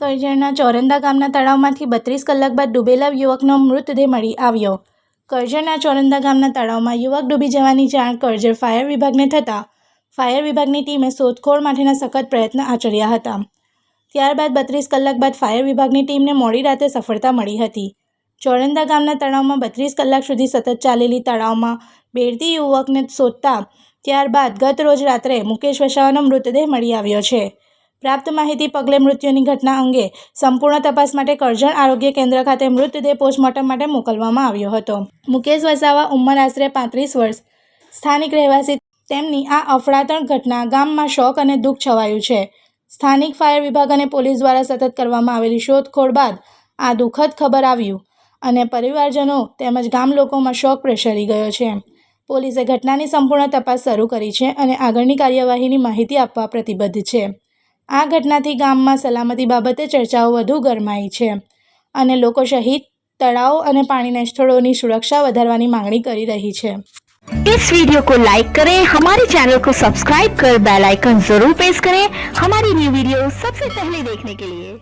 કરજણના ચોરંદા ગામના તળાવમાંથી બત્રીસ કલાક બાદ ડૂબેલા યુવકનો મૃતદેહ મળી આવ્યો. કરજણના ચોરંદા ગામના તળાવમાં યુવક ડૂબી જવાની જાણ કરજણ ફાયર વિભાગને થતાં ફાયર વિભાગની ટીમે શોધખોળ માટેના સખત પ્રયત્ન આચર્યા હતા. ત્યારબાદ બત્રીસ કલાક બાદ ફાયર વિભાગની ટીમને મોડી રાતે સફળતા મળી હતી. ચોરંદા ગામના તળાવમાં બત્રીસ કલાક સુધી સતત ચાલેલી તળાવમાં બેડતી યુવકને શોધતા ત્યારબાદ ગત રોજ રાત્રે મુકેશ વસાવાનો મૃતદેહ મળી આવ્યો છે. પ્રાપ્ત માહિતી પગલે મૃત્યુની ઘટના અંગે સંપૂર્ણ તપાસ માટે કરજણ આરોગ્ય કેન્દ્ર ખાતે મૃતદેહ પોસ્ટમોર્ટમ માટે મોકલવામાં આવ્યો હતો. મુકેશ વસાવા ઉંમર આશરે પાંત્રીસ વર્ષ. સ્થાનિક રહેવાસી તેમની આ અફડાતણ ઘટના ગામમાં શોક અને દુઃખ છવાયું છે. સ્થાનિક ફાયર વિભાગ અને પોલીસ દ્વારા સતત કરવામાં આવેલી શોધખોળ બાદ આ દુઃખદ ખબર આવ્યું અને પરિવારજનો તેમજ ગામ લોકોમાં શોક પ્રસરી ગયો છે. પોલીસે ઘટનાની સંપૂર્ણ તપાસ શરૂ કરી છે અને આગળની કાર્યવાહીની માહિતી આપવા પ્રતિબદ્ધ છે. આ ઘટનાથી ગામમાં સલામતી બાબતે ચર્ચાઓ વધુ ગરમાઈ છે અને લોકો સહિત તળાવ અને પાણીના સ્થળોની સુરક્ષા વધારવાની માંગણી કરી રહી છે इस वीडियो को लाइक करें हमारे चैनल को सब्सक्राइब कर बेल आइकन जरूर प्रेस करें हमारी न्यू वीडियो सबसे पहले देखने के लिए